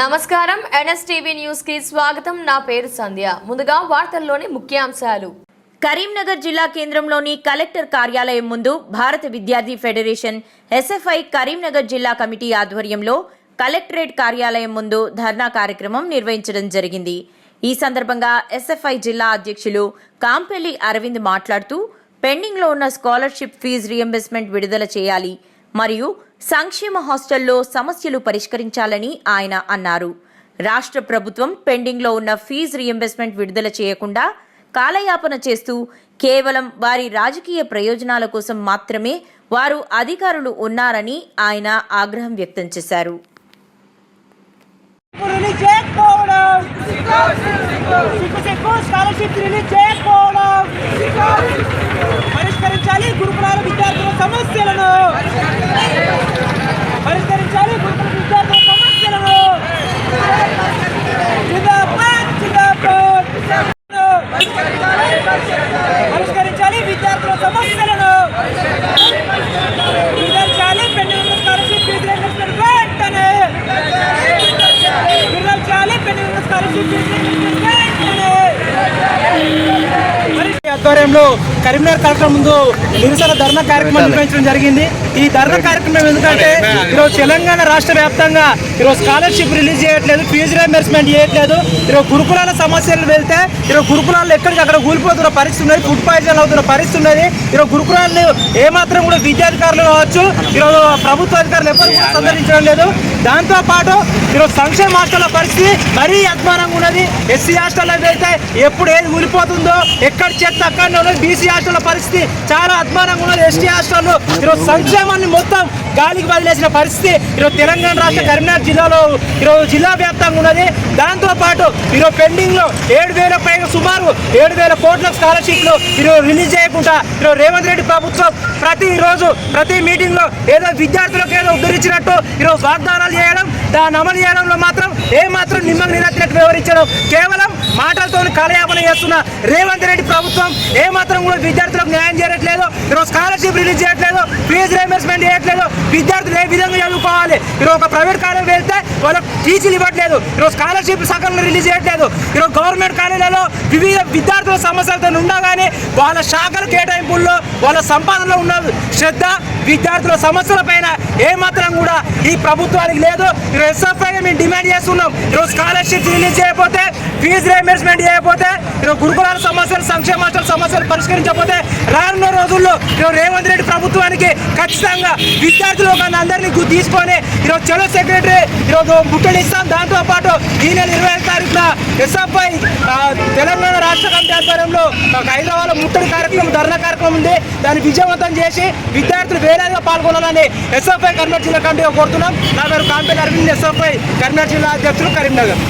నమస్కారం. ఎన్ఎస్టీవీ న్యూస్కి స్వాగతం. నా పేరు సంధ్య. ముందుగా వార్తల్లోని ముఖ్యాంశాలు. కరీంనగర్ జిల్లా కేంద్రంలోని కలెక్టర్ కార్యాలయం ముందు భారత విద్యార్థి ఫెడరేషన్ ఎస్ఎఫ్ఐ కరీంనగర్ జిల్లా కమిటీ ఆధ్వర్యంలో కలెక్టరేట్ కార్యాలయం ముందు ధర్నా కార్యక్రమం నిర్వహించడం జరిగింది. ఈ సందర్భంగా ఎస్ఎఫ్ఐ జిల్లా అధ్యక్షులు కాంపెల్లి అరవింద్ మాట్లాడుతూ పెండింగ్లో ఉన్న స్కాలర్షిప్ ఫీజు రియంబర్స్మెంట్ విడుదల చేయాలి. మరియు సంక్షేమ హాస్టల్లో సమస్యలు పరిష్కరించాలని ఆయన అన్నారు. రాష్ట్ర ప్రభుత్వం పెండింగ్లో ఉన్న ఫీజు రియంబర్స్మెంట్ విడుదల చేయకుండా కాలయాపన చేస్తూ కేవలం వారి రాజకీయ ప్రయోజనాల కోసం మాత్రమే వారు అధికారులు ఉన్నారని ఆయన ఆగ్రహం వ్యక్తం చేశారు. స్కాలర్షిప్ రిలీజ్ చేయకపోవడం పరిష్కరించాలి గురుకులాల విద్యార్థుల సమస్యలను పరిష్కరించాలి గురుకుల విద్యార్థుల సమస్యలను జిందాబాద్ జిందాబాద్ పరిష్కరించాలి విద్యార్థుల సమస్యలను విధించాలి పెండింగ్ స్కాలర్షిప్ ఫీజు రియంబర్స్మెంట్ వెంటనే విధించాలి పెండింగ్ స్కాలర్షిప్ ఫీజు రియంబర్స్మెంట్ వెంటనే ఆధ్వర్యంలో కరీంనగర్ కలెక్టర్ ముందు నిరసన ధర్నా కార్యక్రమం నిర్వహించడం జరిగింది. ఈ ధర్నా కార్యక్రమం ఎందుకంటే ఈరోజు తెలంగాణ రాష్ట్ర వ్యాప్తంగా ఈరోజు స్కాలర్షిప్ రిలీజ్ చేయట్లేదు ఫీజు రియంబర్స్మెంట్ చేయట్లేదు. ఈరోజు గురుకులాల సమస్యలు వెళ్తే ఈరోజు గురుకులాల్లో ఎక్కడికి అక్కడ కూలిపోతున్న పరిస్థితి ఉన్నది ఫుడ్ పాయిజన్ అవుతున్న పరిస్థితి ఉన్నది. ఈరోజు గురుకులాలను ఏమాత్రం కూడా విద్యాధికారులు కావచ్చు ఈరోజు ప్రభుత్వ అధికారులు ఎవరు కూడా సందర్శించడం లేదు. దాంతో పాటు ఈరోజు సంక్షేమ హాస్టల్ల పరిస్థితి మరీ అధ్వానంగా ఉన్నది. ఎస్సీ హాస్టల్లో అయితే ఎప్పుడు ఏది కూలిపోతుందో ఎక్కడ చెత్త అక్కడనే ఉన్నది బీసీ హాస్టల్ పరిస్థితి చాలా అద్భుతంగా ఉన్నది. ఎస్టీ హాస్టల్లో ఈరోజు సంక్షేమాన్ని మొత్తం గాలికి వదిలేసిన పరిస్థితి ఈరోజు తెలంగాణ రాష్ట్ర కరీంనగర్ జిల్లాలో ఈరోజు జిల్లా వ్యాప్తంగా ఉన్నది. దాంతో పాటు ఈరోజు పెండింగ్లో ఏడు వేల పైగా సుమారు ఏడు వేల కోట్ల స్కాలర్షిప్లు ఈరోజు రిలీజ్ చేయకుండా ఈరోజు రేవంత్ రెడ్డి ప్రభుత్వం ప్రతిరోజు ప్రతి మీటింగ్లో ఏదో విద్యార్థులకు ఏదో ఉద్ధరించినట్టు ఈరోజు వాగ్దానాలు చేయడం దాన్ని అమలు చేయడంలో మాత్రం ఏ మాత్రం నిమ్మక వివరించడం కేవలం మాటలతో కాలయాపన చేస్తున్న రేవంత్ రెడ్డి ప్రభుత్వం ఏ మాత్రం కూడా విద్యార్థులకు న్యాయం చేయట్లేదు. ఈరోజు స్కాలర్షిప్ రిలీజ్ చేయట్లేదు. ఫీజు రీఎంబర్స్మెంట్ చేయట్లేదు. విద్యార్థులు ఏ విధంగా చదువుకోవాలి? ఈరోజు ఒక ప్రైవేట్ కాలేజ్ వెళ్తే వాళ్ళకు టీచర్లు ఇవ్వట్లేదు. ఈరోజు స్కాలర్షిప్ సకాలంలో రిలీజ్ చేయట్లేదు. ఈరోజు గవర్నమెంట్ కాలేజీలలో వివిధ విద్యార్థుల సమస్యలతో ఉండగానే వాళ్ళ శాఖల కేటాయింపుల్లో వాళ్ళ సంపాదనలో ఉన్న శ్రద్ధ విద్యార్థుల సమస్యల పైన ఏమాత్రం కూడా ఈ ప్రభుత్వానికి లేదు. ఈరోజు ఎస్ఎఫ్ఐ మేము డిమాండ్ చేస్తున్నాం. ఈరోజు స్కాలర్షిప్ రిలీజ్ చేయకపోతే ఫీజు రియంబర్స్మెంట్ చేయకపోతే ఈరోజు గురుకులాల సమస్యలు సంక్షేమ సమస్యలు పరిష్కరించకపోతే రానున్న రోజుల్లో ఈరోజు రేవంత్ రెడ్డి ప్రభుత్వానికి ఖచ్చితంగా విద్యార్థులు ఒక అందరినీ తీసుకొని ఈరోజు చలో సెక్రటరీ ఈరోజు ముట్టడి ఇస్తాం. దాంతో పాటు ఈ నెల ఇరవై ఐదు తారీఖున ఎస్ఎఫ్ఐ తెలంగాణ రాష్ట్ర కమిటీ ఆధ్వర్యంలో ఒక హైదరాబాద్ ముట్టడి కార్యక్రమం ధర్నా కార్యక్రమం ఉంది. దాన్ని విజయవంతం చేసి విద్యార్థులు వేలాదిగా పాల్గొనాలని ఎస్ఎఫ్ఐ కర్నూలు జిల్లా కమిటీగా కోరుతున్నాం. నా పేరు కాంపేల్ అరవింద్ ఎస్ఎఫ్ఐ కర్నూలు జిల్లా అధ్యక్షులు కరీంనగర్.